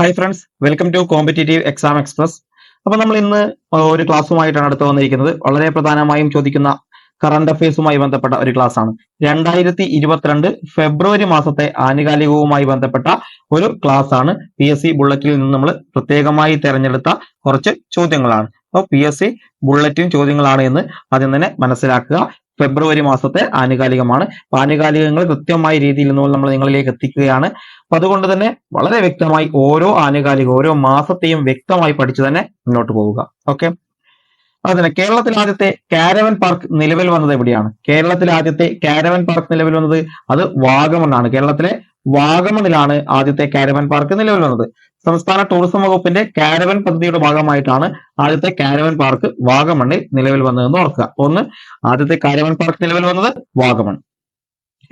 Hi friends welcome to competitive exam express അപ്പൊ നമ്മൾ ഇന്ന് ഒരു ക്ലാസ്സുമായിട്ടാണ് അടുത്ത് വന്നിരിക്കുന്നത്. വളരെ പ്രധാനമായും ചോദിക്കുന്ന കറണ്ട് അഫയേഴ്സുമായി ബന്ധപ്പെട്ട ഒരു ക്ലാസ് ആണ്. രണ്ടായിരത്തി ഇരുപത്തിരണ്ട് ഫെബ്രുവരി മാസത്തെ ആനുകാലികവുമായി ബന്ധപ്പെട്ട ഒരു ക്ലാസ് ആണ്. പി എസ് സി ബുള്ളറ്റിൽ നിന്ന് നമ്മൾ പ്രത്യേകമായി തിരഞ്ഞെടുത്ത കുറച്ച് ചോദ്യങ്ങളാണ്. അപ്പോൾ പി എസ് സി ബുള്ളറ്റിൻ ചോദ്യങ്ങളാണ് എന്ന് ആദ്യം തന്നെ മനസ്സിലാക്കുക. ഫെബ്രുവരി മാസത്തെ ആനുകാലികമാണ്. ആനുകാലികങ്ങൾ കൃത്യമായ രീതിയിൽ നിന്ന് നമ്മൾ നിങ്ങളിലേക്ക് എത്തിക്കുകയാണ്. അപ്പൊ അതുകൊണ്ട് തന്നെ വളരെ വ്യക്തമായി ഓരോ ആനുകാലിക ഓരോ മാസത്തെയും വ്യക്തമായി പഠിച്ചു തന്നെ മുന്നോട്ട് പോവുക. ഓക്കെ? അതുതന്നെ കേരളത്തിൽ ആദ്യത്തെ കാരവൻ പാർക്ക് നിലവിൽ വന്നത് എവിടെയാണ്? കേരളത്തിൽ ആദ്യത്തെ കാരവൻ പാർക്ക് നിലവിൽ വന്നത് അത് വാഗമണ്ണാണ്. കേരളത്തിലെ വാഗമണിലാണ് ആദ്യത്തെ കാരവൻ പാർക്ക് നിലവിൽ വന്നത് സംസ്ഥാന ടൂറിസം വകുപ്പിന്റെ കാരവൻ പദ്ധതിയുടെ ഭാഗമായിട്ടാണ് ആദ്യത്തെ കാരവൻ പാർക്ക് വാഗമണ്ണിൽ നിലവിൽ വന്നതെന്ന് ഓർക്കുക. ഒന്ന് ആദ്യത്തെ കാരവൻ പാർക്ക് നിലവിൽ വന്നത് വാഗമൺ.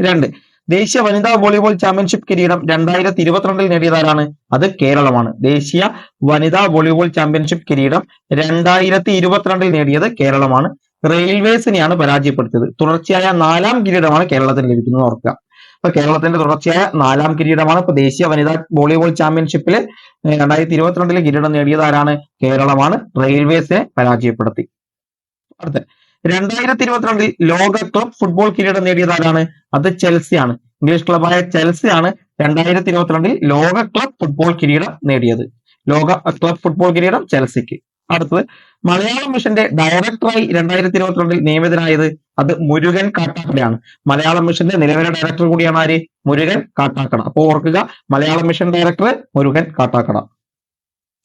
രണ്ട് ദേശീയ വനിതാ വോളിബോൾ ചാമ്പ്യൻഷിപ്പ് കിരീടം രണ്ടായിരത്തി ഇരുപത്തിരണ്ടിൽ നേടിയതാരാണ്? അത് കേരളമാണ്. ദേശീയ വനിതാ വോളിബോൾ ചാമ്പ്യൻഷിപ്പ് കിരീടം രണ്ടായിരത്തി ഇരുപത്തിരണ്ടിൽ നേടിയത് കേരളമാണ്. റെയിൽവേസിനെയാണ് പരാജയപ്പെടുത്തിയത്. തുടർച്ചയായ നാലാം കിരീടമാണ് കേരളത്തിന് ലഭിക്കുന്നത് ഓർക്കുക. അപ്പൊ കേരളത്തിന്റെ തുടർച്ചയായ നാലാം കിരീടമാണ്. ഇപ്പൊ ദേശീയ വനിതാ വോളിബോൾ ചാമ്പ്യൻഷിപ്പിൽ രണ്ടായിരത്തി ഇരുപത്തിരണ്ടിലെ കിരീടം നേടിയതാരാണ് കേരളമാണ് റെയിൽവേസിനെ പരാജയപ്പെടുത്തി. അടുത്ത രണ്ടായിരത്തി ഇരുപത്തിരണ്ടിൽ ലോക ക്ലബ് ഫുട്ബോൾ കിരീടം നേടിയത് ആരാണ് അത് ചെൽസിയാണ്. ഇംഗ്ലീഷ് ക്ലബായ ചെൽസിയാണ് രണ്ടായിരത്തി ഇരുപത്തിരണ്ടിൽ ലോക ക്ലബ് ഫുട്ബോൾ കിരീടം നേടിയത്. ലോക ക്ലബ് ഫുട്ബോൾ കിരീടം ചെൽസിക്ക്. അടുത്തത് മലയാളം മിഷന്റെ ഡയറക്ടറായി രണ്ടായിരത്തി ഇരുപത്തിരണ്ടിൽ നിയമിതനായത് അത് മുരുകൻ കാട്ടാക്കടയാണ്. മലയാളം മിഷന്റെ നിലവിലെ ഡയറക്ടർ കൂടിയാണ് ആര്? മുരുകൻ കാട്ടാക്കട. അപ്പോൾ ഓർക്കുക മലയാളം മിഷൻ ഡയറക്ടർ മുരുകൻ കാട്ടാക്കട.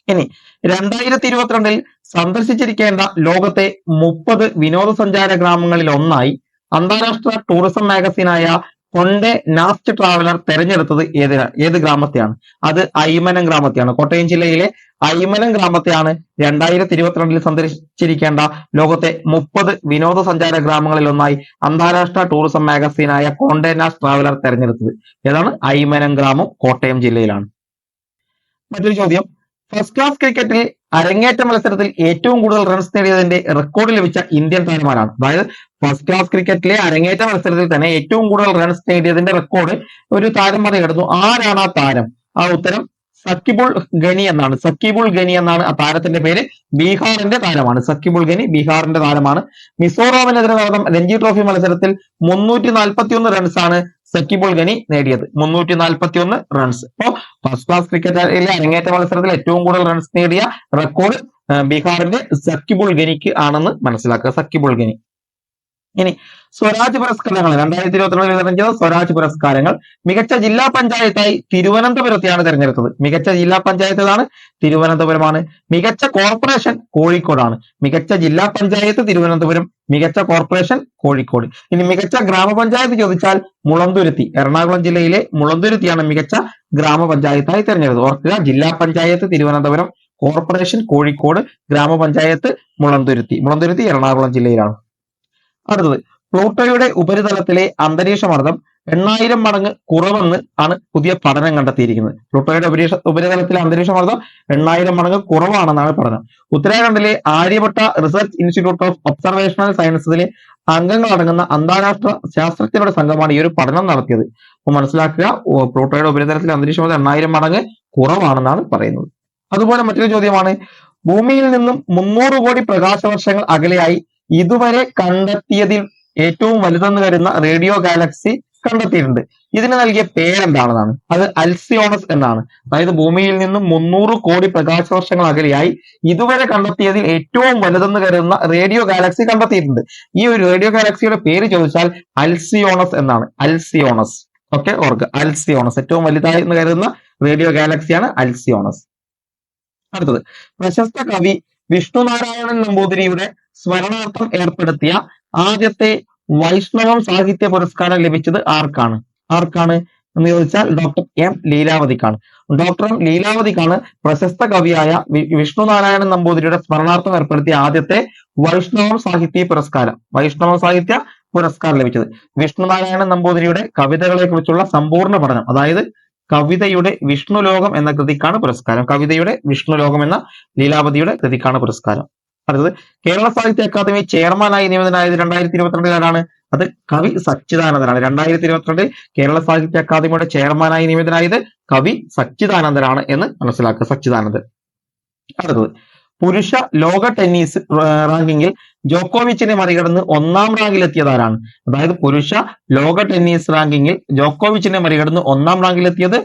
ഇനി രണ്ടായിരത്തി ഇരുപത്തിരണ്ടിൽ സന്ദർശിച്ചിരിക്കേണ്ട ലോകത്തെ മുപ്പത് വിനോദസഞ്ചാര ഗ്രാമങ്ങളിൽ ഒന്നായി അന്താരാഷ്ട്ര ടൂറിസം മാഗസീനായ കൊണ്ടെ നാസ്റ്റ് ട്രാവലർ തെരഞ്ഞെടുത്തത് ഏത് ഏത് ഗ്രാമത്തെയാണ്? അത് ഐമനം ഗ്രാമത്തെയാണ്. കോട്ടയം ജില്ലയിലെ ഐമനം ഗ്രാമത്തെയാണ് രണ്ടായിരത്തി ഇരുപത്തിരണ്ടിൽ സന്ദർശിച്ചിരിക്കേണ്ട ലോകത്തെ മുപ്പത് വിനോദസഞ്ചാര ഗ്രാമങ്ങളിൽ ഒന്നായി അന്താരാഷ്ട്ര ടൂറിസം മാഗസീനായ കോണ്ടെനാസ് ട്രാവലർ തെരഞ്ഞെടുത്തത്. ഏതാണ്? ഐമനം ഗ്രാമം കോട്ടയം ജില്ലയിലാണ്. മറ്റൊരു ചോദ്യം. ഫസ്റ്റ് ക്ലാസ് ക്രിക്കറ്റിൽ അരങ്ങേറ്റ മത്സരത്തിൽ ഏറ്റവും കൂടുതൽ റൺസ് നേടിയതിന്റെ റെക്കോർഡ് ലഭിച്ച ഇന്ത്യൻ താരമാരാണ് അതായത് ഫസ്റ്റ് ക്ലാസ് ക്രിക്കറ്റിലെ അരങ്ങേറ്റ മത്സരത്തിൽ തന്നെ ഏറ്റവും കൂടുതൽ റൺസ് നേടിയതിന്റെ റെക്കോർഡ് ഒരു താരം മറികടന്നു ആരാണ് ആ താരം? ആ ഉത്തരം സക്കിബുൾ ഗനി എന്നാണ്. സക്കിബുൾ ഗനി എന്നാണ് ആ താരത്തിന്റെ പേര്. ബീഹാറിന്റെ താരമാണ്. സക്കിബുൾ ഗനി ബീഹാറിന്റെ താരമാണ്. മിസോറാമിനെതിരെ നടന്ന രഞ്ജി ട്രോഫി മത്സരത്തിൽ മുന്നൂറ്റി നാൽപ്പത്തി ഒന്ന് റൺസാണ് സക്കിബുൾ ഗനി നേടിയത്. മുന്നൂറ്റി നാൽപ്പത്തി ഒന്ന് റൺസ് അപ്പോ ഫസ്റ്റ് ക്ലാസ് ക്രിക്കറ്റിലെ അരങ്ങേറ്റ മത്സരത്തിൽ ഏറ്റവും കൂടുതൽ റൺസ് നേടിയ റെക്കോർഡ് ബീഹാറിന്റെ സക്കിബുൾ ഗനിക്ക് ആണെന്ന് മനസ്സിലാക്കുക. സക്കിബുൾ ഗനി. ഇനി സ്വരാജ് പുരസ്കാരങ്ങൾ രണ്ടായിരത്തി ഇരുപത്തിരണ്ടിൽ തെരഞ്ഞെടുത്ത സ്വരാജ് പുരസ്കാരങ്ങൾ. മികച്ച ജില്ലാ പഞ്ചായത്തായി തിരുവനന്തപുരത്തെയാണ് തെരഞ്ഞെടുത്തത്. മികച്ച ജില്ലാ പഞ്ചായത്ത് ഏതാണ് തിരുവനന്തപുരമാണ്. മികച്ച കോർപ്പറേഷൻ കോഴിക്കോടാണ്. മികച്ച ജില്ലാ പഞ്ചായത്ത് തിരുവനന്തപുരം മികച്ച കോർപ്പറേഷൻ കോഴിക്കോട്. ഇനി മികച്ച ഗ്രാമപഞ്ചായത്ത് ചോദിച്ചാൽ മുളന്തുരുത്തി. എറണാകുളം ജില്ലയിലെ മുളന്തുരുത്തിയാണ് മികച്ച ഗ്രാമപഞ്ചായത്തായി തെരഞ്ഞെടുത്തത്. ഓർക്കുക ജില്ലാ പഞ്ചായത്ത് തിരുവനന്തപുരം കോർപ്പറേഷൻ കോഴിക്കോട് ഗ്രാമപഞ്ചായത്ത് മുളന്തുരുത്തി. മുളന്തുരുത്തി എറണാകുളം ജില്ലയിലാണ്. അടുത്തത്. പ്ലൂട്ടോയുടെ ഉപരിതലത്തിലെ അന്തരീക്ഷ അന്തരീക്ഷമർദ്ദം എണ്ണായിരം മടങ്ങ് കുറവെന്ന് ആണ് പുതിയ പഠനം കണ്ടെത്തിയിരിക്കുന്നത്. പ്ലൂട്ടോയുടെ ഉപരീക്ഷ ഉപരിതലത്തിലെ അന്തരീക്ഷമർദ്ദം എണ്ണായിരം മടങ്ങ് കുറവാണെന്നാണ് പഠനം. ഉത്തരാഖണ്ഡിലെ Aryabhatta research institute of observational സയൻസസിലെ അംഗങ്ങൾ അടങ്ങുന്ന അന്താരാഷ്ട്ര ശാസ്ത്രജ്ഞരുടെ സംഘമാണ് ഈ ഒരു പഠനം നടത്തിയത്. അപ്പൊ മനസ്സിലാക്കുക പ്ലൂട്ടോയുടെ ഉപരിതലത്തിലെ അന്തരീക്ഷ അന്തരീക്ഷമർദ്ദം എണ്ണായിരം മടങ്ങ് കുറവാണെന്നാണ് പറയുന്നത്. അതുപോലെ മറ്റൊരു ചോദ്യമാണ് ഭൂമിയിൽ നിന്നും മുന്നൂറ് കോടി പ്രകാശ വർഷങ്ങൾ അകലെയായി ഇതുവരെ കണ്ടെത്തിയതിൽ ഏറ്റവും വലുതെന്ന് കരുതുന്ന റേഡിയോ ഗാലക്സി കണ്ടെത്തിയിട്ടുണ്ട്. ഇതിന് നൽകിയ പേരെന്താണെന്നാണ് അത് അൽസിയോണസ് എന്നാണ്. അതായത് ഭൂമിയിൽ നിന്നും മുന്നൂറ് കോടി പ്രകാശ വർഷങ്ങൾ അകലെയായി ഇതുവരെ കണ്ടെത്തിയതിൽ ഏറ്റവും വലുതെന്ന് കരുതുന്ന റേഡിയോ ഗാലക്സി കണ്ടെത്തിയിട്ടുണ്ട്. ഈ ഒരു റേഡിയോ ഗാലക്സിയുടെ പേര് ചോദിച്ചാൽ അൽസിയോണസ് എന്നാണ്. അൽസിയോണസ്. ഓക്കെ ഓർക്കുക. അൽസിയോണസ്. ഏറ്റവും വലുതായി എന്ന് കരുതുന്ന റേഡിയോ ഗാലക്സിയാണ് അൽസിയോണസ്. അടുത്തത്. പ്രശസ്ത കവി വിഷ്ണുനാരായണൻ നമ്പൂതിരിയുടെ സ്മരണാർത്ഥം ഏർപ്പെടുത്തിയ ആദ്യത്തെ വൈഷ്ണവം സാഹിത്യ പുരസ്കാരം ലഭിച്ചത് ആർക്കാണ്? ആർക്കാണ്? എന്ന് ചോദിച്ചാൽ ഡോക്ടർ എം ലീലാവതിക്കാണ്. ഡോക്ടർ എം ലീലാവതിക്കാണ് പ്രശസ്ത കവിയായ വിഷ്ണുനാരായണൻ നമ്പൂതിരിയുടെ സ്മരണാർത്ഥം ഏർപ്പെടുത്തിയ ആദ്യത്തെ വൈഷ്ണവം സാഹിത്യ പുരസ്കാരം വൈഷ്ണവ സാഹിത്യ പുരസ്കാരം ലഭിച്ചത്. വിഷ്ണുനാരായണൻ നമ്പൂതിരിയുടെ കവിതകളെ കുറിച്ചുള്ള സമ്പൂർണ പഠനം അതായത് കവിതയുടെ വിഷ്ണുലോകം എന്ന കൃതിക്കാണ് പുരസ്കാരം. കവിതയുടെ വിഷ്ണുലോകം എന്ന ലീലാവതിയുടെ കൃതിക്കാണ് പുരസ്കാരം. അടുത്തത് കേരള സാഹിത്യ അക്കാദമി ചെയർമാനായി നിയമിതനായത് രണ്ടായിരത്തി ഇരുപത്തിരണ്ടിലാണ് അത് കവി സച്ചിദാനന്ദനാണ്. രണ്ടായിരത്തി ഇരുപത്തിരണ്ടിൽ കേരള സാഹിത്യ അക്കാദമിയുടെ ചെയർമാനായി നിയമിതനായത് കവി സച്ചിദാനന്ദനാണ് എന്ന് മനസ്സിലാക്കുക. സച്ചിദാനന്ദൻ അടുത്തത് പുരുഷ ലോക ടെന്നീസ് റാങ്കിങ്ങിൽ ജോക്കോവിച്ചിനെ മറികടന്ന് ഒന്നാം റാങ്കിൽ ആരാണ് അതായത് പുരുഷ ലോക ടെന്നീസ് റാങ്കിങ്ങിൽ ജോക്കോവിച്ചിനെ മറികടന്ന് ഒന്നാം റാങ്കിലെത്തിയത്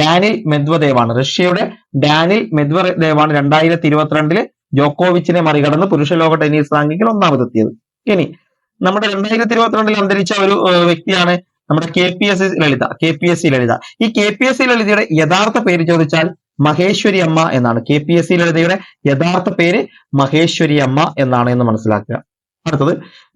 ഡാനിൽ മെദ്വദേവാണ്. റഷ്യയുടെ ഡാനിൽ മെദ്വദേവാണ് രണ്ടായിരത്തി ഇരുപത്തിരണ്ടിൽ ജോക്കോവിച്ചിനെ മറികടന്ന് പുരുഷ ലോക ടെന്നീസ് റാങ്കിങ്ങിൽ ഒന്നാമതെത്തിയത്. ഇനി നമ്മുടെ രണ്ടായിരത്തി ഇരുപത്തിരണ്ടിൽ അന്തരിച്ച ഒരു വ്യക്തിയാണ് നമ്മുടെ K P S C Lalitha K P S C Lalitha. ഈ കെ പി എസ് സി ലളിതയുടെ യഥാർത്ഥ പേര് ചോദിച്ചാൽ മഹേശ്വരി അമ്മ എന്നാണ്. കെ പി എസ് സി ലളിതയുടെ യഥാർത്ഥ പേര് മഹേശ്വരി അമ്മ എന്നാണ് എന്ന് മനസ്സിലാക്കുക. അടുത്തത്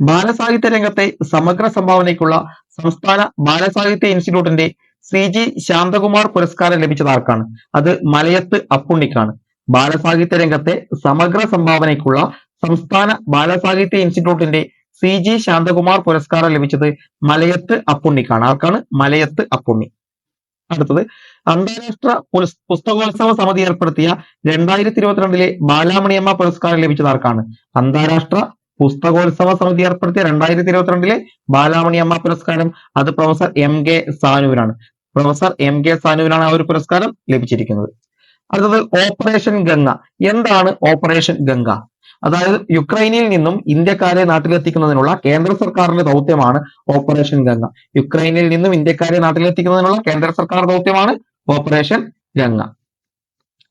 ബാലസാഹിത്യ രംഗത്തെ സമഗ്ര സംഭാവനയ്ക്കുള്ള സംസ്ഥാന ബാലസാഹിത്യ ഇൻസ്റ്റിറ്റ്യൂട്ടിന്റെ ശ്രീ ജി ശാന്തകുമാർ പുരസ്കാരം ലഭിച്ചത് ആർക്കാണ്? അത് മലയത്ത് അപ്പുണ്ണിക്കാണ്. ബാലസാഹിത്യ രംഗത്തെ സമഗ്ര സംഭാവനയ്ക്കുള്ള സംസ്ഥാന ബാലസാഹിത്യ ഇൻസ്റ്റിറ്റ്യൂട്ടിന്റെ സി ജി ശാന്തകുമാർ പുരസ്കാരം ലഭിച്ചത് മലയത്ത് അപ്പുണ്ണിക്കാണ്. ആർക്കാണ്? മലയത്ത് അപ്പുണ്ണി. അടുത്തത് അന്താരാഷ്ട്ര പുസ്- പുസ്തകോത്സവ സമിതി ഏർപ്പെടുത്തിയ രണ്ടായിരത്തി ഇരുപത്തിരണ്ടിലെ ബാലാമണിയമ്മ പുരസ്കാരം ലഭിച്ചത് ആർക്കാണ്? അന്താരാഷ്ട്ര പുസ്തകോത്സവ സമിതി ഏർപ്പെടുത്തിയ രണ്ടായിരത്തി ഇരുപത്തിരണ്ടിലെ ബാലാമണിയമ്മ പുരസ്കാരം അത് പ്രൊഫസർ എം കെ സാനുവിനാണ്. പ്രൊഫസർ എം കെ സാനുവിനാണ് ആ ഒരു പുരസ്കാരം ലഭിച്ചിരിക്കുന്നത്. അടുത്തത് ഓപ്പറേഷൻ ഗംഗ. എന്താണ് ഓപ്പറേഷൻ ഗംഗ? അതായത് യുക്രൈനിൽ നിന്നും ഇന്ത്യക്കാരെ നാട്ടിലെത്തിക്കുന്നതിനുള്ള കേന്ദ്ര സർക്കാരിന്റെ ദൗത്യമാണ് ഓപ്പറേഷൻ ഗംഗ. യുക്രൈനിൽ നിന്നും ഇന്ത്യക്കാരെ നാട്ടിലെത്തിക്കുന്നതിനുള്ള കേന്ദ്ര സർക്കാർ ദൗത്യമാണ് ഓപ്പറേഷൻ ഗംഗ.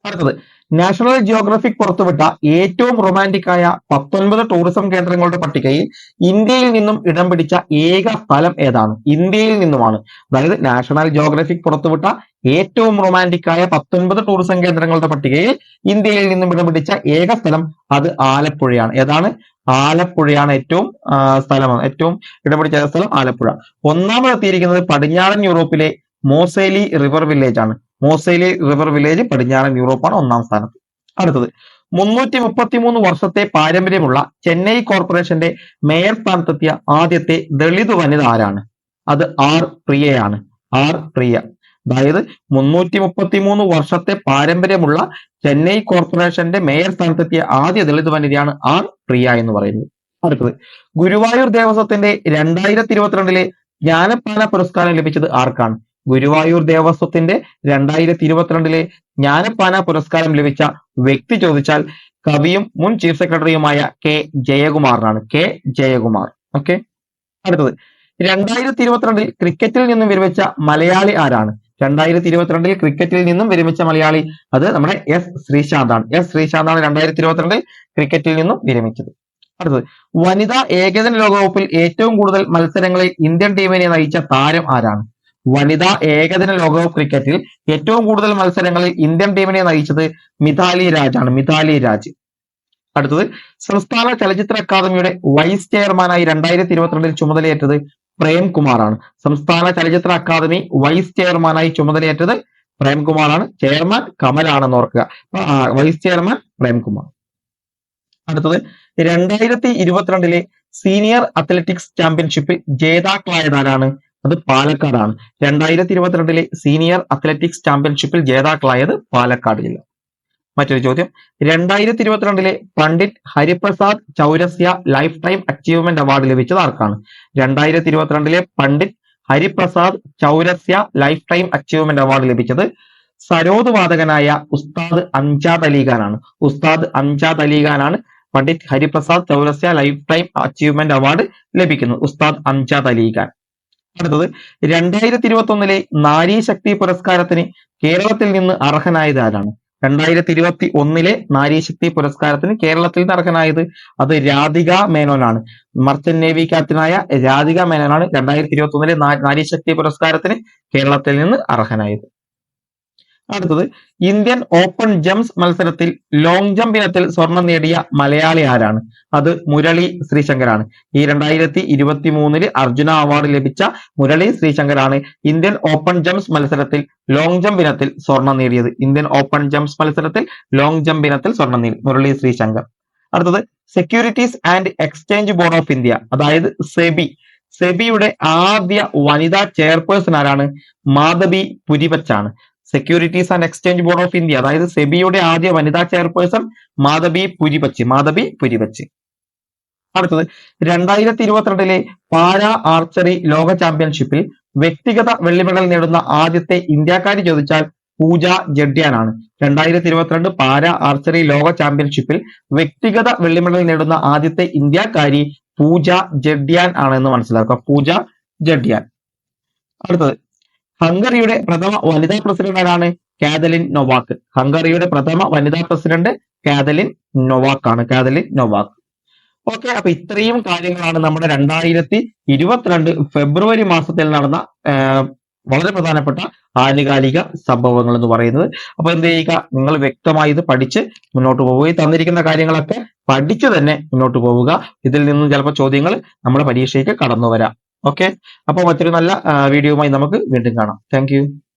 അടുത്തത്. നാഷണൽ ജിയോഗ്രഫിക് പുറത്തുവിട്ട ഏറ്റവും റൊമാന്റിക് ആയ പത്തൊൻപത് ടൂറിസം കേന്ദ്രങ്ങളുടെ പട്ടികയിൽ ഇന്ത്യയിൽ നിന്നും ഇടം പിടിച്ച ഏക സ്ഥലം ഏതാണ്? ഇന്ത്യയിൽ നിന്നുമാണ്. അതായത് നാഷണൽ ജിയോഗ്രഫിക് പുറത്തുവിട്ട ഏറ്റവും റൊമാന്റിക് ആയ പത്തൊൻപത് ടൂറിസം കേന്ദ്രങ്ങളുടെ പട്ടികയിൽ ഇന്ത്യയിൽ നിന്നും ഇടം പിടിച്ച ഏക സ്ഥലം അത് ആലപ്പുഴയാണ്. ഏതാണ്? ആലപ്പുഴയാണ് ഏറ്റവും സ്ഥലമാണ്. സ്ഥലം ഏറ്റവും ഇടം പിടിച്ച സ്ഥലം ആലപ്പുഴ. ഒന്നാമതെത്തിയിരിക്കുന്നത് പടിഞ്ഞാറൻ യൂറോപ്പിലെ മോസേലി റിവർ വില്ലേജ് ആണ്. മോസേലി റിവർ വില്ലേജ് പടിഞ്ഞാറൻ യൂറോപ്പാണ് ഒന്നാം സ്ഥാനത്ത് അടുത്തത് മുന്നൂറ്റി മുപ്പത്തിമൂന്ന് വർഷത്തെ പാരമ്പര്യമുള്ള ചെന്നൈ കോർപ്പറേഷന്റെ മേയർ സ്ഥാനത്തെത്തിയ ആദ്യത്തെ ദളിത് വനിത ആരാണ്? അത് ആർ പ്രിയയാണ്. ആർ പ്രിയ. അതായത് മുന്നൂറ്റി മുപ്പത്തിമൂന്ന് വർഷത്തെ പാരമ്പര്യമുള്ള ചെന്നൈ കോർപ്പറേഷന്റെ മേയർ സ്ഥാനത്തെത്തിയ ആദ്യ ദളിത് വനിതയാണ് ആർ പ്രിയ എന്ന് പറയുന്നത്. അടുത്തത് ഗുരുവായൂർ ദേവസ്വത്തിന്റെ രണ്ടായിരത്തി ഇരുപത്തിരണ്ടിലെ ജ്ഞാനപ്പാന പുരസ്കാരം ലഭിച്ചത് ആർക്കാണ്? ഗുരുവായൂർ ദേവസ്വത്തിന്റെ രണ്ടായിരത്തി ഇരുപത്തിരണ്ടിലെ ജ്ഞാനപ്പാന പുരസ്കാരം ലഭിച്ച വ്യക്തി ചോദിച്ചാൽ കവിയും മുൻ ചീഫ് സെക്രട്ടറിയുമായ കെ ജയകുമാറിനാണ്. കെ ജയകുമാർ. ഓക്കെ അടുത്തത്. രണ്ടായിരത്തി ഇരുപത്തിരണ്ടിൽ ക്രിക്കറ്റിൽ നിന്നും വിരമിച്ച മലയാളി ആരാണ്? രണ്ടായിരത്തി ഇരുപത്തിരണ്ടിൽ ക്രിക്കറ്റിൽ നിന്നും വിരമിച്ച മലയാളി അത് നമ്മുടെ എസ് ശ്രീശാന്താണ്. എസ് ശ്രീശാന്താണ് രണ്ടായിരത്തി ഇരുപത്തിരണ്ടിൽ ക്രിക്കറ്റിൽ നിന്നും വിരമിച്ചത്. അടുത്തത്. വനിതാ ഏകദിന ലോകകപ്പിൽ ഏറ്റവും കൂടുതൽ മത്സരങ്ങളിൽ ഇന്ത്യൻ ടീമിനെ നയിച്ച താരം ആരാണ്? വനിതാ ഏകദിന ലോകകപ്പ് ക്രിക്കറ്റിൽ ഏറ്റവും കൂടുതൽ മത്സരങ്ങളിൽ ഇന്ത്യൻ ടീമിനെ നയിച്ചത് മിതാലി ആണ്. മിതാലി രാജ്. അടുത്തത് സംസ്ഥാന ചലച്ചിത്ര അക്കാദമിയുടെ വൈസ് ചെയർമാനായി രണ്ടായിരത്തി ഇരുപത്തിരണ്ടിൽ ചുമതലയേറ്റത് പ്രേംകുമാറാണ് സംസ്ഥാന ചലച്ചിത്ര അക്കാദമി വൈസ് ചെയർമാനായി ചുമതലയേറ്റത് പ്രേംകുമാറാണ് ചെയർമാൻ കമലാണെന്ന് ഓർക്കുക. Vice chairman Premkumar. അടുത്തത് രണ്ടായിരത്തി ഇരുപത്തിരണ്ടിലെ സീനിയർ അത്ലറ്റിക്സ് ചാമ്പ്യൻഷിപ്പിൽ ജേതാക്കളായത് ആരാണ്? അത് പാലക്കാടാണ്. രണ്ടായിരത്തി ഇരുപത്തിരണ്ടിലെ സീനിയർ അത്ലറ്റിക്സ് ചാമ്പ്യൻഷിപ്പിൽ ജേതാക്കളായത് പാലക്കാട് ജില്ല മറ്റൊരു ചോദ്യം. രണ്ടായിരത്തി ഇരുപത്തിരണ്ടിലെ Pandit Hariprasad Chaurasia lifetime achievement award ലഭിച്ചത് ആർക്കാണ്? രണ്ടായിരത്തി ഇരുപത്തിരണ്ടിലെ Pandit Hariprasad Chaurasia lifetime achievement award ലഭിച്ചത് സരോദ് വാദകനായ ഉസ്താദ് അംജാദ് അലിഖാനാണ്. Ustad Amjad അലിഖാനാണ് Pandit Hariprasad Chaurasia lifetime achievement award ലഭിക്കുന്നത്. ഉസ്താദ് അംജാദ് അലിഖാൻ. അടുത്തത് രണ്ടായിരത്തി ഇരുപത്തി ഒന്നിലെ നാരീ ശക്തി പുരസ്കാരത്തിന് കേരളത്തിൽ നിന്ന് അർഹനായത് ആരാണ്? രണ്ടായിരത്തി ഇരുപത്തി ഒന്നിലെ നാരീശക്തി പുരസ്കാരത്തിന് കേരളത്തിൽ നിന്ന് അർഹനായത് അത് രാധിക മേനോനാണ്. മർച്ചന്റ് നേവി ക്യാപ്റ്റനായ രാധിക മേനോനാണ് രണ്ടായിരത്തി ഇരുപത്തി ഒന്നിലെ നാരീശക്തി പുരസ്കാരത്തിന് കേരളത്തിൽ നിന്ന് അർഹനായത്. അടുത്തത് ഇന്ത്യൻ ഓപ്പൺ ജംപ്സ് മത്സരത്തിൽ ലോങ് ജംപ് ഇനത്തിൽ സ്വർണം നേടിയ മലയാളി ആരാണ്? അത് മുരളി ശ്രീശങ്കരാണ്. ഈ രണ്ടായിരത്തി ഇരുപത്തി മൂന്നിൽ അർജുന അവാർഡ് ലഭിച്ച മുരളി ശ്രീശങ്കരാണ് ഇന്ത്യൻ ഓപ്പൺ ജംപ്സ് മത്സരത്തിൽ ലോങ് ജംപ് ഇനത്തിൽ സ്വർണം നേടിയത്. ഇന്ത്യൻ ഓപ്പൺ ജംപ്സ് മത്സരത്തിൽ ലോങ് ജംപ് ഇനത്തിൽ സ്വർണം നേടി മുരളി ശ്രീശങ്കർ. അടുത്തത് securities and exchange board of India അതായത് സെബി. സെബിയുടെ ആദ്യ വനിതാ ചെയർപേഴ്സൺ ആരാണ്? Madhavi പുരിപച്ചാണ് securities and exchange board of India അതായത് സെബിയുടെ ആദ്യ വനിതാ ചെയർപേഴ്സൺ മാധബി പുരിപച്ച് മാധബി പുരിപച്ച് അടുത്തത് രണ്ടായിരത്തി ഇരുപത്തിരണ്ടിലെ പാരാ ആർച്ചറി ലോക ചാമ്പ്യൻഷിപ്പിൽ വ്യക്തിഗത വെള്ളി മെഡൽ നേടുന്ന ആദ്യത്തെ ഇന്ത്യക്കാരി ചോദിച്ചാൽ പൂജ ജഡ്യാനാണ്. രണ്ടായിരത്തി ഇരുപത്തിരണ്ട് പാരാ ആർച്ചറി ലോക ചാമ്പ്യൻഷിപ്പിൽ വ്യക്തിഗത വെള്ളി മെഡൽ നേടുന്ന ആദ്യത്തെ ഇന്ത്യക്കാരി പൂജ ജഡ്യാൻ ആണെന്ന് മനസ്സിലാക്കുക പൂജ ജഡ്യാൻ. അടുത്തത് ഹംഗറിയുടെ പ്രഥമ വനിതാ പ്രസിഡന്റ് ആരാണ്? Katalin Novak. ഹംഗറിയുടെ പ്രഥമ വനിതാ പ്രസിഡന്റ് കാതലിൻ നൊവാക്ക് ആണ് കാതലിൻ നൊവാക്ക്. ഓക്കെ അപ്പൊ ഇത്രയും കാര്യങ്ങളാണ് നമ്മുടെ രണ്ടായിരത്തി ഇരുപത്തിരണ്ട് ഫെബ്രുവരി മാസത്തിൽ നടന്ന വളരെ പ്രധാനപ്പെട്ട ആനുകാലിക സംഭവങ്ങൾ എന്ന് പറയുന്നത്. അപ്പൊ എന്ത് ചെയ്യുക? നിങ്ങൾ വ്യക്തമായി ഇത് പഠിച്ച് മുന്നോട്ട് പോവുക. തന്നിരിക്കുന്ന കാര്യങ്ങളൊക്കെ പഠിച്ചു തന്നെ മുന്നോട്ട് പോവുക. ഇതിൽ നിന്നും ചിലപ്പോൾ ചോദ്യങ്ങൾ നമ്മുടെ പരീക്ഷയ്ക്ക് കടന്നു വരാം ഓക്കെ അപ്പോൾ മറ്റൊരു നല്ല വീഡിയോയുമായി നമുക്ക് വീണ്ടും കാണാം. താങ്ക്